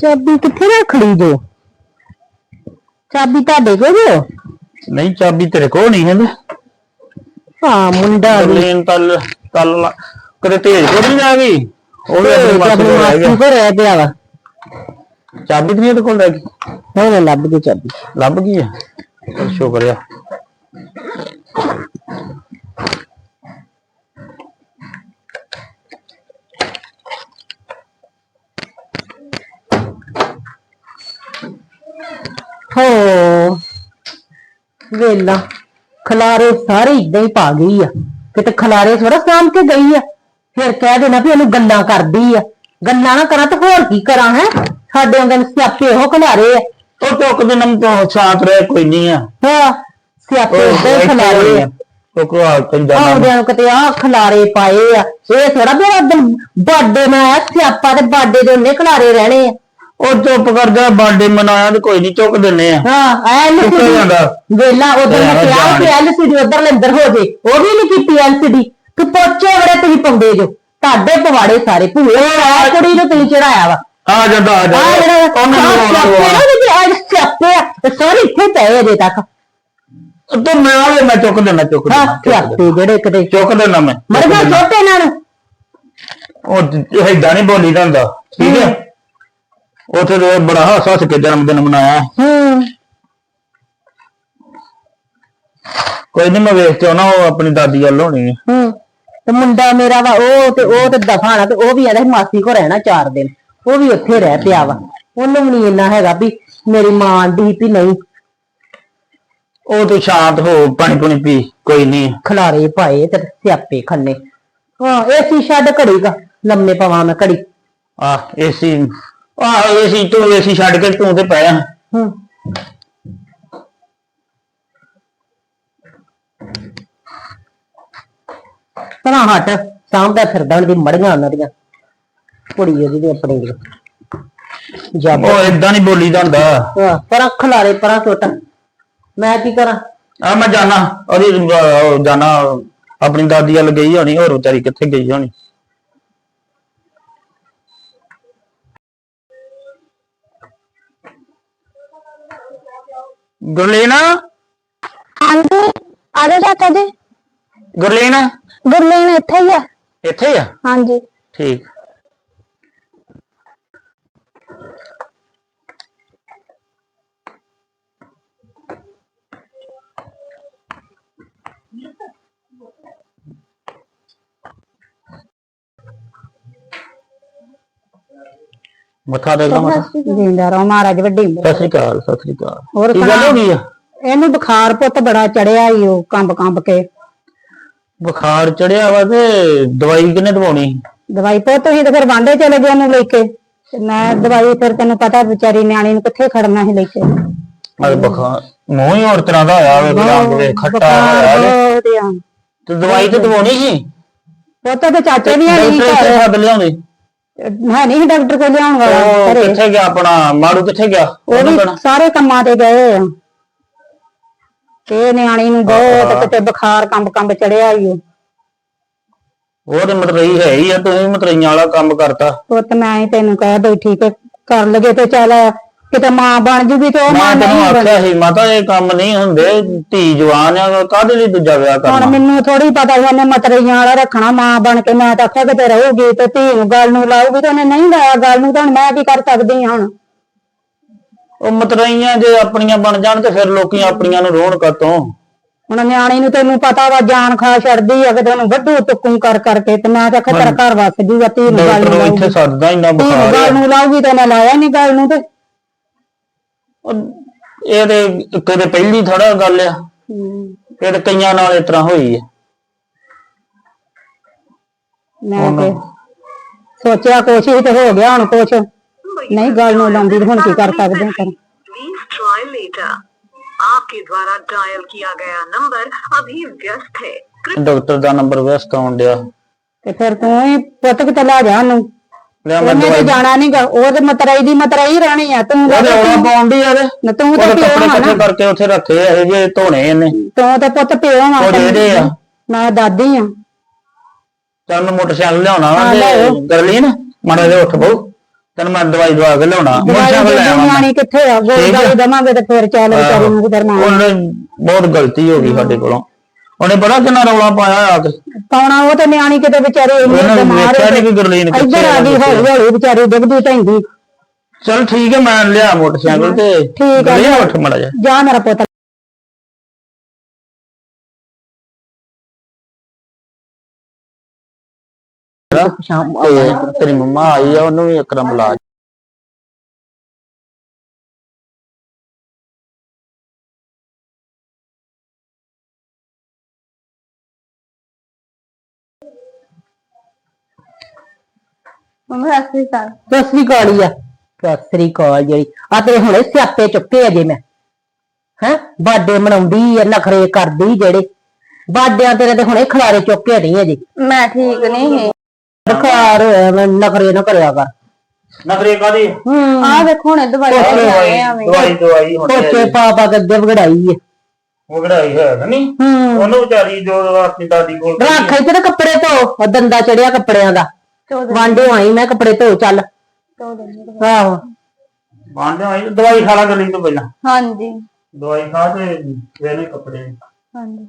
ਚਾਬੀ ਕਿੱਥੇ ਰੱਖ ਲਈ ਜੋ ਚਾਬੀ ਤੁਹਾਡੇ ਕੋਲ ਜੋ ਨਹੀਂ ਚਾਬੀ ਤੇਰੇ ਕੋਲ ਨਹੀਂ ਹੈ ਹਾਂ ਮੁੰਡਾ ਵੀ ਲੈਣ ਤਲ ਤਲ ਕਦੇ ਤੇਜ ਕੋਲ ਨਹੀਂ ਆ ਗਈ। ਉਹ ਵੀ ਆਪਣੀ ਮਾਸੀ ਕੋਲ ਰਹਿ ਗਿਆ। ਮਾਸੀ ਕੋਲ ਰਹਿ ਗਿਆ ਵਾ। ਚਾਬੀ ਤੇ ਨਹੀਂ ਇਹਦੇ ਕੋਲ ਰਹਿ ਗਈ ਹੁਣ ਲੱਭ ਗਈ ਚਾਬੀ। ਲੱਭ ਗਈ ਆ? ਚੱਲ ਸ਼ੁਕਰ ਆ। ਹੋ ਵੇਲਾ ਖਲਾਰੇ ਸਾਰੇ ਇਦਾਂ ਹੀ ਪਾ ਗਈ ਆ। ਕਿਤੇ ਖਲਾਰੇ ਥੋੜਾ ਸਾਂਭ ਕੇ ਗਈ ਆ। ਫਿਰ ਕਹਿ ਦੇਣਾ ਵੀ ਇਹਨੂੰ ਗੱਲਾਂ ਕਰਦੀ ਆ। ਗੱਲਾਂ ਨਾ ਕਰਾਂ ਤਾਂ ਹੋਰ ਕੀ ਕਰਾਂ ਹੈ? ਸਾਡੇ ਅੰਦਰ ਸਿਆਪੇ ਇਹੋ ਖਲਾਰੇ ਆ। ਉਹ ਚੁੱਕ ਦੇ ਨਮ ਤੋਂ ਸ਼ਾਂਤ ਰਹਿ ਕੋਈ ਨਹੀਂ ਆ। ਹਾਂ ਸਿਆਪੇ ਖਲਾਰੇ ਆ। ਉਹ ਕੋ ਆ ਕਈ ਜਾਣਾ। ਆਉਂਦਿਆਂ ਨੂੰ ਕਿਤੇ ਆ ਖਲਾਰੇ ਪਾਏ ਆ। ਇਹ ਥੋੜਾ ਵੀ ਉਦੋਂ ਬਾਡੇ ਮੈਂ ਆ ਸਿਆਪਾ ਤੇ ਬਾਡੇ ਦੇ ਉਹਨੇ ਖਲਾਰੇ ਰਹਿਣੇ ਆ। ਉਹ ਚੁੱਪ ਕਰ ਜਾ ਬਰਥਡੇ ਮਨਾਇਆ ਤੇ ਕੋਈ ਨਹੀਂ ਚੁੱਕ ਦਿੰਨੇ ਆ। ਹਾਂ ਐਲ ਚੁੱਕਿਆ ਜਾਂਦਾ। ਵੇਲਾ ਉਧਰ ਮੈਂ ਯਾਰ ਕਿਹਾ ਜਾਣ। ਕਿ ਐਲਸੀਡੀ ਉਧਰ ਲੰਦਰ ਹੋ ਜੇ। ਉਹ ਵੀ ਨਹੀਂ ਕੀਤੀ ਐਲਸੀਡੀ ਕਿ ਪੋਚੇ ਬੜੇ ਤੁਸੀਂ ਪਾਉਂਦੇ ਜੋ। ਤੁਹਾਡੇ ਪਵਾੜੇ ਸਾਰੇ ਭੂਏ ਆ ਕੁੜੀ ਨੂੰ ਤੁਸੀਂ ਚੜਾਇਆ ਵਾ। ਆ ਜਾਂਦਾ ਆ ਆ ਜਾਂਦਾ ਜਿਹੜਾ ਉਹਨੂੰ ਆਹ ਲਵਾਉਣਾ ਸਿਆਪੇ ਲਵਾਉਣਾ। ਨਾ ਵੀ ਅੱਜ ਸਿਆਪੇ ਆ ਤੇ ਸਾਰੇ ਇੱਥੇ ਪਏ ਅਜੇ ਤੱਕ। ਤੂੰ ਮੈਂ ਆਲੇ ਮੈਂ ਚੁੱਕ ਦੇਣਾ ਚੁੱਕ ਹਾਂ ਦੇਣਾ, ਚੁੱਕ ਦੇਣਾ ਸਿਆਪੇ ਜਿਹੜੇ ਕਿਤੇ ਚੁੱਕ ਦੇਣਾ ਮੈਂ ਮਰ ਗਿਆ ਛੋਟੇ ਇਹਨਾਂ ਨੂੰ। ਉਹ ਏਦਾਂ ਨਹੀਂ ਬੋਲੀ ਦਾ ਹੁੰਦਾ ਠੀਕ ਹੈ? ਉੱਥੇ ਤੇ ਬੜਾ ਹੱਸ ਹੱਸ ਕੇ ਜਨਮ ਦਿਨ ਮਨਾਇਆ। ਹੂੰ। ਕੋਈ ਨਹੀਂ ਮੈਂ ਵੇਖ ਕੇ ਆਉਣਾ ਉਹ ਆਪਣੀ ਦਾਦੀ ਵੱਲ ਹੋਣੀ ਹੈ। ਹੂੰ। ਤੇ ਮੁੰਡਾ ਮੇਰਾ ਵਾ ਉਹ ਤੇ ਉਹ ਤੇ ਦਫਾਣਾ ਤੇ ਉਹ ਵੀ ਆਂਦਾ ਮਾਸੀ ਕੋ ਰਹਿਣਾ ਚਾਰ ਦਿਨ। ਉਹ ਵੀ ਉੱਥੇ ਰਹਿ ਪਿਆ ਵਾ। ਉਹਨੂੰ ਵੀ ਨਹੀਂ ਇੰਨਾ ਹੈਗਾ ਵੀ ਮੇਰੀ ਮਾਂ ਆਂਦੀ ਵੀ ਨਹੀਂ। ਉਹ ਤੂੰ ਸ਼ਾਂਤ ਹੋ ਪਾਣੀ ਪੁਣੀ ਪੀ ਕੋਈ ਨਹੀਂ ਖਲਾਰੇ ਪਾਏ ਤੇ ਸਿਆਪੇ ਖੰਨੇ। ਹਾਂ ਏਸੀ ਛੱਡ ਘੜੀ ਦਾ ਲੰਮੇ ਪਵਾਂ ਮੈਂ ਘੜੀ। ਆ ਏਸੀ ਆ ਏਸੀ ਤੂੰ ਏਸੀ ਛੱਡ ਕੇ ਤੂੰ ਤੇ ਪਿਆ ਹੂੰ। ਤਨਾ ਹਟ ਸਾਂਭਦਾ ਫਿਰਦਾ ਉਹਦੀ ਮੜੀਆਂ ਉਹਨਾਂ ਦੀਆਂ। ਕੁੜੀ ਉਹਦੀ ਦੀ ਆਪਣੀ ਦੀ। ਜੱਬ ਉਹ ਏਦਾਂ ਨਹੀਂ ਬੋਲੀ ਦਾ ਹੁੰਦਾ ਹਾਂ, ਪਰਾਂ ਖਲਾਰੇ ਪਰਾਂ ਸੁੱਟ। ਮੈਂ ਕੀ ਕਰਾਂ? ਆ ਮੈਂ ਜਾਣਾ ਉਹਦੀ ਜਾਣਾ ਆਪਣੀ ਦਾਦੀ ਵੱਲ ਗਈ ਹੋਣੀ ਹੋਰ ਵਿਚਾਰੀ ਕਿੱਥੇ ਗਈ ਹੋਣੀ। ਗੁਰਲੀਨ? ਹਾਂਜੀ ਆ ਜਾ ਚਾਚਾ ਜੀ। ਗੁਰਲੀਨ? ਗੁਰਲੀਨ ਇੱਥੇ ਹੀ ਆ। ਇੱਥੇ ਹੀ ਆ? ਹਾਂਜੀ। ਠੀਕ। ਮੱਥਾ ਟੇਕਦਾ ਮੱਥਾ ਜਿੰਦਾ ਰਹੋ ਮਹਾਰਾਜ ਵੱਡੀ ਉਮਰ ਸਤਿ ਸ੍ਰੀ ਅਕਾਲ ਸਤਿ ਸ੍ਰੀ ਅਕਾਲ। ਹੋਰ ਕੀ ਗੱਲ? ਹੋ ਗਈ ਆ? ਇਹਨੂੰ ਬੁਖਾਰ ਪੁੱਤ ਬੜਾ ਚੜਿਆ ਈ ਉਹ ਕੰਬ ਕੰਬ ਕੇ। ਬੁਖਾਰ ਚੜਿਆ ਵਾ ਤੇ ਦਵਾਈ ਕਿਨੇ ਦਵਾਉਣੀ? ਦਵਾਈ ਪੁੱਤ ਤੁਸੀਂ ਤਾਂ ਫਿਰ ਵਾਂਡੇ ਚਲੇ ਗਏ ਉਹਨੂੰ ਲੈ ਕੇ। ਤੇ ਮੈਂ ਦਵਾਈ ਫਿਰ ਤੈਨੂੰ ਪਤਾ ਵਿਚਾਰੀ ਨਿਆਣੀ ਨੂੰ ਕਿੱਥੇ ਖੜਨਾ ਸੀ ਲੈ ਕੇ। ਅਰੇ ਬੁਖਾਰ ਮੂੰਹ ਹੀ ਹੋਰ ਤਰ੍ਹਾਂ ਦਾ ਹੋਇਆ ਵੇ ਖੱਟਾ ਬੁਖਾਰ ਹੋਇਆ ਵੇ। ਬਹੁਤ ਆ। ਤੇ ਦਵਾਈ ਤੇ ਦਵਾਉਣੀ ਸੀ? ਪੁੱਤ ਤੇ ਚਾਚੇ ਵੀ ਹੈ ਨਹੀਂ ਡਾਕਟਰ ਇੱਥੇ ਘਰ ਲਿਆਉਂਦੇ। ਹੈ ਨਹੀਂ ਡਾਕਟਰ ਕੋਲ ਲਿਆਉਣ ਵਾਲਾ ਉਹ ਘਰੇ। ਕਿੱਥੇ ਗਿਆ ਆਪਣਾ? ਮਾੜੂ ਕਿੱਥੇ ਗਿਆ? ਉਹ ਉਹਨੂੰ ਵੀ ਕਹਿਣਾ। ਸਾਰੇ ਕੰਮਾਂ ਤੇ ਗਏ। ਆ ਤੇ ਨਿਆਣੀ ਨੂੰ ਬਹੁਤ ਕਿਤੇ ਬੁਖਾਰ ਕੰਬ ਕੰਬ ਚੜਿਆ ਈ ਉਹ ਉਹ ਤੇ ਮਤਰਈ ਹੈ ਹੀ ਆ ਤੁਸੀਂ ਮਤਰਈਆਂ ਵਾਲਾ ਕੰਮ ਕਰਤਾ। ਪੁੱਤ ਮੈਂ ਹੀ ਤੈਨੂੰ ਕਹਿ ਬੈਠੀ ਕਿ ਕਰ ਲਗੇ ਤੇ ਚੱਲ ਕਿਤੇ ਮਾਂ ਬਣ ਜੂਗੀ ਤੇ ਉਹ ਮੈਂ ਮਾਂ ਤੈਨੂੰ ਨਹੀਂ ਬਣੀ ਆਖਿਆ ਸੀ ਮਾਤਾ ਇਹ ਕੰਮ ਨਹੀਂ ਹੁੰਦੇ ਧੀ ਜਵਾਨ ਆ ਕਾਹਦੇ ਲਈ ਦੂਜਾ ਵਿਆਹ ਹੁਣ ਕਰਨਾ? ਮੈਨੂੰ ਥੋੜੀ ਪਤਾ ਸੀ ਉਹਨੇ ਮਤਰਈਆਂ ਵਾਲਾ ਰੱਖਣਾ ਮਾਂ ਬਣ ਕੇ ਮੈਂ ਤਾਂ ਆਖਿਆ ਕਿਤੇ ਰਹੂਗੀ ਤੇ ਧੀ ਨੂੰ ਗੱਲ ਨੂੰ ਲਾਊਗੀ ਤੇ ਉਹਨੇ ਨਹੀਂ ਲਾਇਆ ਗੱਲ ਨੂੰ ਤਾਂ ਹੁਣ ਮੈਂ ਕੀ ਕਰ ਸਕਦੀ ਹਾਂ ਹੁਣ? ਉਹ ਮਤਰਈਆਂ ਜੇ ਆਪਣੀਆਂ ਬਣ ਜਾਣ ਤੇ ਫਿਰ ਲੋਕੀ ਆਪਣੀਆਂ ਨੂੰ ਰੋਣ ਕਤੋਂ? ਹੁਣ ਨਿਆਣੀ ਨੂੰ ਤੈਨੂੰ ਪਤਾ ਵਾ ਜਾਨ ਖਾ ਛੱਡਦੀ ਆ ਕਿਤੇ ਉਹਨੂੰ ਵੱਡੂ ਟੁੱਕੂ ਕਰ ਕਰਕੇ ਤੇ ਮੈਂ ਤਾਂ ਆਖਿਆ ਤੇਰਾ ਘਰ ਵਸ ਜੂਗਾ ਧੀ ਨੂੰ ਗੱਲ ਡਾਕਟਰ ਨੂੰ ਨੂੰ ਲਾਊਗੀ। ਇੱਥੇ ਸੱਦਦਾ ਇੰਨਾ ਧੀ ਨੂੰ ਬੁਖਾਰ ਗੱਲ ਆ। ਨੂੰ ਲਾਊਗੀ ਤੇ ਉਹਨੇ ਲਾਇਆ ਨਹੀਂ ਗੱਲ ਨੂੰ ਤੇ ਉਹ ਇਹ ਤੇ ਕਦੇ ਪਹਿਲੀ ਥੋੜਾ ਗੱਲ ਆ ਇਹ ਤੇ ਕਈਆਂ ਨਾਲ ਇਸ ਤਰ੍ਹਾਂ ਹੋਈ ਹੈ ਮੈਂ ਤੇ ਸੋਚਿਆ ਕੁਛ ਹੀ ਤੇ ਹੋ ਗਿਆ ਹੁਣ ਕੁਛ ਨਹੀਂ ਗੱਲ ਨੂੰ ਲਾਉਂਦੀ ਤੇ ਹੁਣ ਕੀ ਕਰ ਸਕਦੇ ਹਾਂ ਫਿਰ प्लीज ट्राई लेटर आपके द्वारा डायल किया गया नंबर अभी व्यस्त है ਡਾਕਟਰ ਦਾ ਨੰਬਰ ਵੈਸਟ ਆਉਣ ਡਿਆ ਤੇ ਫਿਰ ਤੂੰ ਹੀ ਪੁੱਤ ਕਿਤੇ ਲੈ ਜਾ ਉਹਨੂੰ ਲਿਆ ਮੈਂ ਉਹਨੇ ਤੇ ਦਵਾਈ। ਜਾਣਾ ਨਹੀਂਗਾ ਉਹ ਤੇ ਮਤਰਾਈ ਦੀ ਮਤਰਾਈ ਰਹਿਣੀ ਆ। ਤੂੰ ਉਹਦੇ ਤਾਂ ਰੌਲਾ ਪਾਉਣ ਦੀ ਇਹਦੇ ਨਾ ਤੂੰ ਤਾਂ ਉਹਦੇ ਪਿਓ ਕੱਪੜੇ ਆ ਇਕੱਠੇ ਨਾ। ਕਰਕੇ ਉੱਥੇ ਰੱਖੇ ਇਹ ਜੇ ਧੋਣੇ ਇਹਨੇ। ਤੂੰ ਤਾਂ ਪੁੱਤ ਪਿਓ ਆ ਉਹ ਜਿਹੜੇ ਆ। ਮੈਂ ਦਾਦੀ ਆ। ਮੈਂ ਮੋਟਰਸਾਈਕਲ ਲਿਆਉਣਾ ਵਾ ਹਾਂ, ਤੇ ਲਿਆਓ। ਗਰਲੀਨ ਮਾੜਾ ਜਿਹਾ ਉੱਠ ਬਹੁ ਤੈਨੂੰ ਮੈਂ ਦਵਾਈ ਦਵਾ ਕੇ ਲਿਆਉਣਾ। ਮੋਟਰਸਾਈਕਲ ਲੈ ਆਵਾਂ ਨਿਆਣੀ ਕਿੱਥੇ ਆ? ਗੋਲ ਠੀਕ ਆ। ਗਾਲੀ ਦਵਾਂਗੇ ਤੇ ਫਿਰ ਚੱਲ ਵਿਚਾਰੀ ਨੂੰ ਕਿਧਰ ਨਾ ਉਹਨੇ ਬਹੁਤ ਗਲਤੀ ਹੋ ਗਈ ਸਾਡੇ ਕੋਲੋਂ। ਉਹਨੇ ਬੜਾ ਕਿੰਨਾ ਰੌਲਾ ਪਾਇਆ ਆ ਕੇ। ਪਾਉਣਾ ਉਹ ਤੇ ਨਿਆਣੀ ਕਿਤੇ ਵਿਚਾਰੀ ਇੰਨੀ ਉਹਨੇ ਬਿਮਾਰ ਵੇਖਿਆ ਨੀ ਕਿ ਗੁਰਲੀਨ ਕਿੱਥੇ ਇੱਧਰ ਆ ਗਈ ਹੌਲੀ ਹੌਲੀ ਵਿਚਾਰੀ ਡਿੱਗਦੀ ਢੈਂਦੀ ਚਲ ਠੀਕ ਹੈ ਮੈਂ ਲਿਆ ਮੋਟਰਸਾਈਕਲ ਤੇ। ਠੀਕ ਆ। ਲੈ ਉੱਠ ਮੜਾ ਜਾ ਜਾ ਮੇਰਾ ਪੁੱਤ। ਸ਼ਾਮ ਤੇਰੀ ਮੰਮਾ ਆਈ ਆ ਉਹਨੂੰ ਵੀ ਇਕਰਮ ਲਾ ਮੰਮੀ ਸਤਿ ਸ਼੍ਰੀ ਅਕਾਲ। ਸਸਰੀ ਕਾਲੀ ਆ ਸਸਰੀ ਕਾਲ ਜਿਹੜੀ। ਆ ਤੇ ਹੁਣੇ ਸਿਆਪੇ ਚੁੱਕੇ ਅਜੇ ਮੈਂ। ਹੈ? ਬਾਡੇ ਮਨਾਉਂਦੀ ਆ ਨਖਰੇ ਕਰਦੀ ਜਿਹੜੇ। ਬਾਡਿਆਂ ਤੇਰੇ ਤੇ ਹੁਣੇ ਖਲਾਰੇ ਚੁੱਕੇ ਨਹੀਂ ਅਜੇ। ਮੈਂ ਠੀਕ ਨਹੀਂ ਹੈ ਮੈਂ ਨਖਰੇ ਨਾ ਕਰਿਆ ਕਰ। ਨਖਰੇ ਕਾਦੀ ਹੂੰ ਆਹ ਵੇਖੋ ਹੁਣੇ ਦਵਾਈ ਲੈ। ਆਏ ਆ ਦਵਾਈ ਦਵਾਈ ਹੁਣ ਪੋਚੇ ਪਾ ਪਾ ਕੇ ਅੱਗੇ ਵਗੜਾਈ ਆ। ਕਿਹੜਾਈ ਹੈ ਨਹੀਂ? ਉਹਨੂੰ ਵਿਚਾਰੀ ਜੋ ਆਪਣੀ ਦਾਦੀ ਕੋਲ ਰੱਖ ਇੱਥੇ ਤੇ ਕੱਪੜੇ ਧੋ ਉਹ ਦੰਦਾ ਚੜਿਆ ਕੱਪੜਿਆਂ ਦਾ। ਵਾਂਡੇ ਆਈ ਮੈਂ ਕੱਪੜੇ ਧੋ ਚੱਲ। ਆਹੋ। ਬਾਂਦੇ ਆਈ ਦਵਾਈ ਖਾ ਲਾ ਗਲੀ ਤੋਂ ਪਹਿਲਾਂ? ਹਾਂਜੀ। ਦਵਾਈ ਖਾ ਤੇ ਫੇਰ ਇਹ ਕੱਪੜੇ। ਹਾਂਜੀ।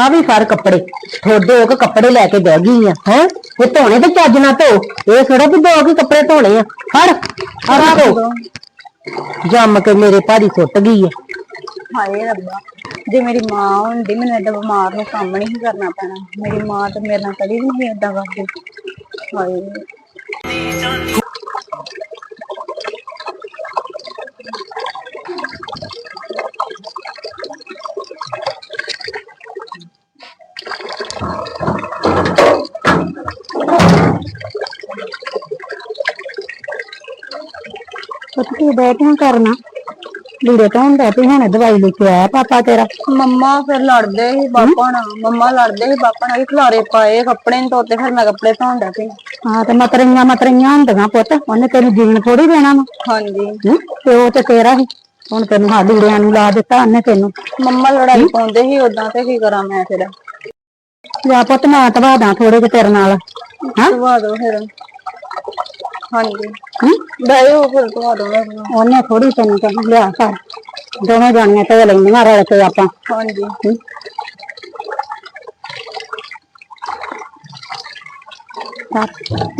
ਆ ਵੀ ਫਰ ਕੱਪੜੇ। ਥੋੜੇ ਕੇ ਕੱਪੜੇ ਲੈ ਕੇ ਬਹਿ ਗਈ ਆ, ਹੈ? ਇਹ ਧੋਣੇ ਤੇ ਚੱਜ ਨਾ ਧੋ। ਇਹ ਥੋੜਾ ਵੀ ਦੋ ਕੇ ਕੱਪੜੇ ਧੋਣੇ ਆ? ਫੜ ਆ ਧੋ। ਜੰਮ ਕੇ ਮੇਰੇ ਭਾਰੀ ਸੁੱਟ ਗਈ ਆ। ਹਾਏ ਰੱਬਾ, ਜੇ ਮੇਰੀ ਮਾਂ ਹੁੰਦੀ, ਮੈਨੂੰ ਏਦਾਂ ਬਿਮਾਰ ਨੂੰ ਕੰਮ ਨਹੀਂ ਸੀ ਕਰਨਾ ਪੈਣਾ। ਮੇਰੀ ਮਾਂ ਤਾਂ ਮੇਰੇ ਨਾਲ ਕਦੀ ਵੀ ਨਹੀਂ ਏਦਾਂ ਕਰਦੀ। ਹਾਏ। ਤੂੰ ਬੈਠਾ ਕਰਨਾ? ਲੀੜੇ ਤਾਂ ਹੁੰਦਾ ਤੇ ਹੁਣ ਦਵਾਈ ਲੈ ਕੇ ਆਇਆ ਪਾਪਾ ਤੇਰਾ। ਮੰਮਾ ਫਿਰ ਲੜਦੇ ਸੀ ਪਾਪਾ ਨਾਲ। ਮੰਮਾ ਲੜਦੇ ਸੀ ਪਾਪਾ ਨਾਲ ਖਲਾਰੇ ਪਾਏ ਕੱਪੜੇ ਨੀ ਧੋਤੇ ਫਿਰ ਮੈਂ ਕੱਪੜੇ ਧੋਣ ਪਈ। ਹਾਂ ਤੇ ਮਤਰੀਆਂ ਮਤਰੀਆਂ ਹੁੰਦੀਆਂ ਪੁੱਤ। ਉਹਨੇ ਤੈਨੂੰ ਜੀਣ ਥੋੜੀ ਦੇਣਾ ਵਾ। ਹਾਂਜੀ। ਹੂੰ? ਤੇ ਉਹ ਤੇ ਤੇਰਾ ਹੀ। ਹੁਣ ਤੈਨੂੰ ਹਾਂ ਲੀੜਿਆਂ ਨੂੰ ਲਾ ਦਿੱਤਾ ਉਹਨੇ ਤੈਨੂੰ। ਮੰਮਾ ਲੜਾਈ ਪਾਉਂਦੇ ਸੀ ਉਦਾਂ ਤੇ ਕੀ ਕਰਾਂ ਮੈਂ ਫਿਰ। ਜਾ ਪੁੱਤ ਮੈਂ ਤਵਾਦਾ ਥੋੜੇ ਕਿ ਤੇਰੇ ਨਾਲ। ਹਾਂ ਧਵਾ ਦੋ ਫਿਰ। ਹਾਂਜੀ। ਹੂੰ? ਬਹਿਓ ਫਿਰ ਧਵਾ ਦੋ ਮੇਰੇ ਨਾਲ। ਉਹਨੇ ਥੋੜੀ ਤੈਨੂੰ ਕਹਿ ਲਿਆ ਕਰ ਦੋਵੇਂ ਜਾਣੀਆਂ ਧੋ ਲੈਂਦੀਆਂ ਰਲ ਕੇ ਆਪਾਂ। ਹਾਂਜੀ।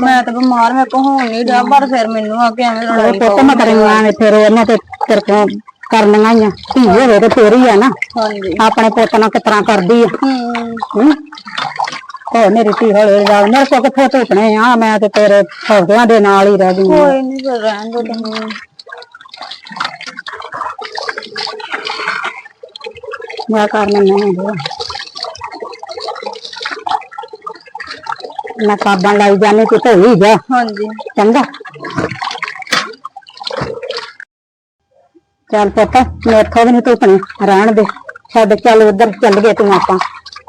ਮੈਂ ਤਾਂ ਬਿਮਾਰ ਮੇਰੇ ਕੋ ਹੋਣ ਨਹੀਂ ਡਿਆ ਪਰ ਫਿਰ ਮੈਨੂੰ ਆ ਕੇ ਐਵੇਂ ਲੜਾਈ ਪੁੱਤ ਮਤਰੀਆਂ ਨੇ ਫਿਰ ਉਹਨੇ ਤੇ ਤੇਰੇ ਕਰਨੀਆਂ ਹੀ ਆ। ਧੀ ਹੋਵੇ ਤੇ ਫੇਰ ਹੀ ਆ ਨਾ। ਹਾਂਜੀ। ਆਪਣੇ ਪੁੱਤ ਨਾਲ ਕਿਤਨਾ ਕਰਦੀ ਆ। ਹੂੰ। ਹੂੰ? ਮੇਰੀ ਧੀ ਹੌਲੇ ਜਾ ਮੇਰੇ ਕੋ ਕਿੱਥੇ ਧੁੱਪਣੇ ਆ ਮੈਂ ਤੇ ਤੇਰੇ ਹੌਸਲਿਆਂ ਦੇ ਨਾਲ ਹੀ ਰਹਿ ਗਈ ਆਂ। ਕੋਈ ਨਹੀਂ ਫਿਰ ਰਹਿਣ ਦੋ ਤੁਸੀਂ। ਮੈਂ ਕਰਨਾ ਨਹੀਂ ਦੇ ਮੈਂ ਕਾਬਾਂ ਲਾਈ ਜਾਣੇ ਤੇ ਧੋਈ ਜਾ। ਹਾਂਜੀ। ਚੰਗਾ। ਚੱਲ ਪੁੱਤ ਮੈਥੋਂ ਵੀ ਨਹੀਂ ਧੁੱਪਣੀ ਰਹਿਣ ਦੇ। ਛੱਡ ਚੱਲ ਉਧਰ ਚੱਲ ਗਏ ਤੂੰ ਆਪਾਂ।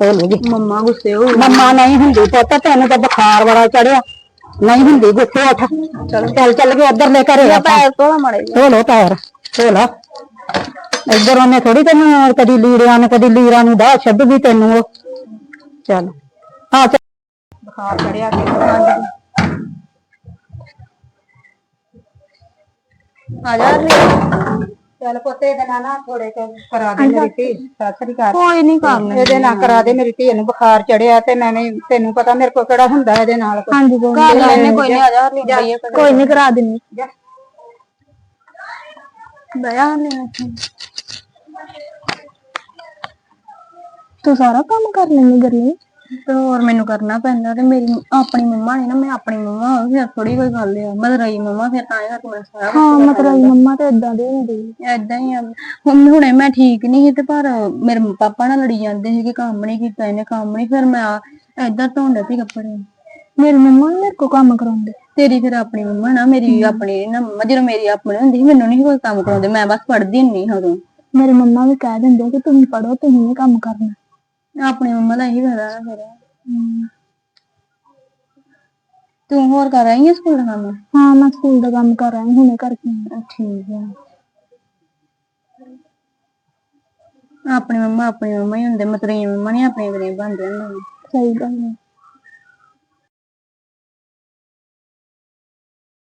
ਭੋਲੂਗੀ ਮੰਮਾ ਗੁੱਸੇ ਹੋ ਮੰਮਾ ਨਹੀਂ ਹੁੰਦੀ ਪੁੱਤ ਤੈਨੂੰ ਤਾਂ ਬੁਖਾਰ ਬੜਾ ਚੜਿਆ। ਨਹੀਂ ਹੁੰਦੀ ਗੁੱਸੇ ਉੱਠ। ਚੱਲ। ਚੱਲ ਕੇ ਉੱਧਰ ਲੈ ਘਰੇ ਆਪਾਂ। ਪੈਰ ਉਹਨੇ ਥੋੜੀ ਤੈਨੂੰ ਕਦੀ ਲੀੜਿਆਂ ਨੂੰ ਕਦੀ ਲੀਰਾਂ ਨੂੰ ਦਾ ਛੱਡ ਵੀ ਤੈਨੂੰ ਉਹ। ਚੱਲ। ਹਾਂ ਬੁਖਾਰ ਚੜਿਆ ਕਿ ਆ ਜਾ। ਰੇ ਚੱਲ ਪੁੱਤ ਇਹਦੇ ਨਾਲ ਨਾ ਥੋੜੇ ਕੁ ਕਰਾ ਦੇ ਮੇਰੀ ਧੀ। ਸਤਿ ਸ੍ਰੀ ਅਕਾਲ। ਕੋਈ ਨਹੀਂ ਕਰ ਲੈ ਇਹਦੇ ਨਾਲ ਕਰਾ ਦੇ ਮੇਰੀ ਧੀ ਨੂੰ ਬੁਖਾਰ ਚੜਿਆ ਤੇ ਮੈਂ ਵੀ ਤੈਨੂੰ ਪਤਾ ਮੇਰੇ ਕੋਲ ਕਿਹੜਾ ਹੁੰਦਾ ਇਹਦੇ ਨਾਲ ਕੁਛ। ਹਾਂਜੀ ਕਰ ਕੋਈ ਨਹੀਂ ਆ ਜਾ ਬਈਏ ਕੋਈ ਨਹੀਂ ਕਰਾ ਦਿੰਨੀ। ਜਾ। ਹਰਲੀਨ ਤੂੰ ਸਾਰਾ ਕੰਮ ਕਰ ਲੈਂਦੀ ਗਰਲੀ ਤੇ ਹੋਰ ਮੈਨੂੰ ਕਰਨਾ ਪੈਂਦਾ ਤੇ ਮੇਰੀ ਆਪਣੀ ਮੰਮਾ ਨੇ ਨਾ ਮੈਂ ਆਪਣੀ ਮੰਮਾ ਹੋਵੇ ਫਿਰ ਥੋੜੀ ਕੋਈ ਗੱਲ ਆ। ਮਦਰਈ ਮੰਮਾ ਫਿਰ ਤਾਂ ਇਹ ਕਰਕੇ ਮੈਂ ਸਾਰਾ ਹਾਂ ਮਦਰਈ ਮੰਮਾ ਤੇ ਇਦਾਂ ਦੀ ਹੁੰਦੀ ਇਦਾਂ ਹੀ ਆ। ਹੁਣ ਹੁਣੇ ਮੈਂ ਠੀਕ ਨਹੀਂ ਸੀ ਤੇ ਪਰ ਮੇਰੇ ਪਾਪਾ ਨਾਲ ਲੜੀ ਜਾਂਦੇ ਸੀ ਕਿ ਕੰਮ ਨਹੀਂ ਕੀਤਾ ਇਹਨੇ ਕੰਮ ਨਹੀਂ ਫਿਰ ਮੈਂ ਏਦਾਂ ਧੋਂਦੇ ਸੀ ਕੱਪੜੇ। ਮੇਰੀ ਮੰਮਾ ਨੇ ਮੇਰੇ ਕੋ ਕੰਮ ਕਰਾਉਂਦੇ। ਤੇਰੀ ਫਿਰ ਆਪਣੀ ਮੰਮਾ ਨਾ ਮੇਰੀ ਆਪਣੀ ਨਾ ਮੰਮਾ ਜਦੋਂ ਮੇਰੀ ਆਪਣੀ ਹੁੰਦੀ ਸੀ ਮੈਨੂੰ ਨਹੀਂ ਕੋਈ ਕੰਮ ਕਰਾਉਂਦੇ। ਮੈਂ ਬਸ ਪੜ੍ਹਦੀ ਹੁੰਦੀ ਹਾਂ ਉਦੋਂ। ਮੇਰੇ ਮੰਮਾ ਵੀ ਕਹਿ ਦਿੰਦੇ ਕਿ ਤੁਸੀਂ ਪੜੋ ਤੁਸੀਂ ਨਹੀਂ ਕੰਮ ਕਰਨਾ। ਆਪਣੀ ਮੰਮਾ ਦਾ ਇਹੀ ਫਾਇਦਾ ਨਾ ਫਿਰ। ਤੂੰ ਹੋਰ ਕਰ ਰਹੀ ਹੈ ਸਕੂਲ ਦਾ ਕੰਮ? ਹਾਂ ਮੈਂ ਸਕੂਲ ਦਾ ਕੰਮ ਕਰ ਰਹੀ ਹੁਣੇ ਕਰਕੇ ਠੀਕ ਹੈ ਆਪਣੀ ਮੰਮਾ ਆਪਣੀ ਮੰਮਾ ਹੀ ਹੁੰਦੇ ਮਤਰੀ ਮੰਮਾ ਨਹੀਂ ਆਪਣੀ ਬਣੇ ਬਣਦੇ ਹੁੰਦੇ ਸਹੀ ਗੱਲ ਹੈ